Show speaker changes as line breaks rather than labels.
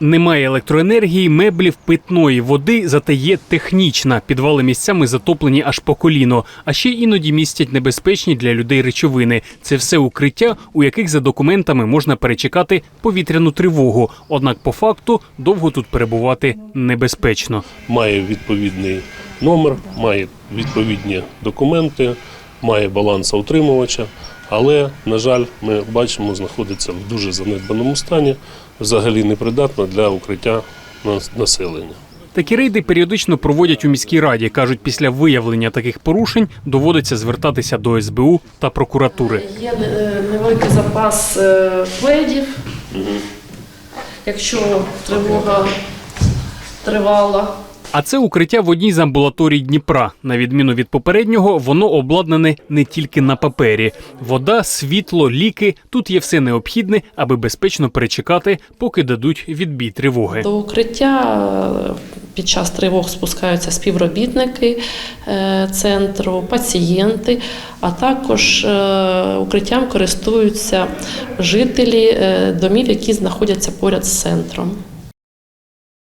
Немає електроенергії, меблів, питної води, зате є технічна. Підвали місцями затоплені аж по коліно. А ще іноді містять небезпечні для людей речовини. Це все укриття, у яких за документами можна перечекати повітряну тривогу. Однак, по факту, довго тут перебувати небезпечно.
має відповідний номер, має відповідні документи, має балансоутримувача, але, на жаль, ми бачимо, знаходиться в дуже занедбаному стані, взагалі непридатна для укриття нас- населення.
Такі рейди періодично проводять у міській раді. кажуть, після виявлення таких порушень доводиться звертатися до СБУ та прокуратури.
Є е, невеликий запас е, пледів. Якщо тривога тривала,
А це укриття в одній з амбулаторій Дніпра. На відміну від попереднього, воно обладнане не тільки на папері. Вода, світло, ліки тут є все необхідне, аби безпечно перечекати, поки дадуть відбій тривоги.
до укриття е, під час тривог спускаються співробітники е, центру, пацієнти, а також е, укриттям користуються жителі домів, які знаходяться поряд з центром.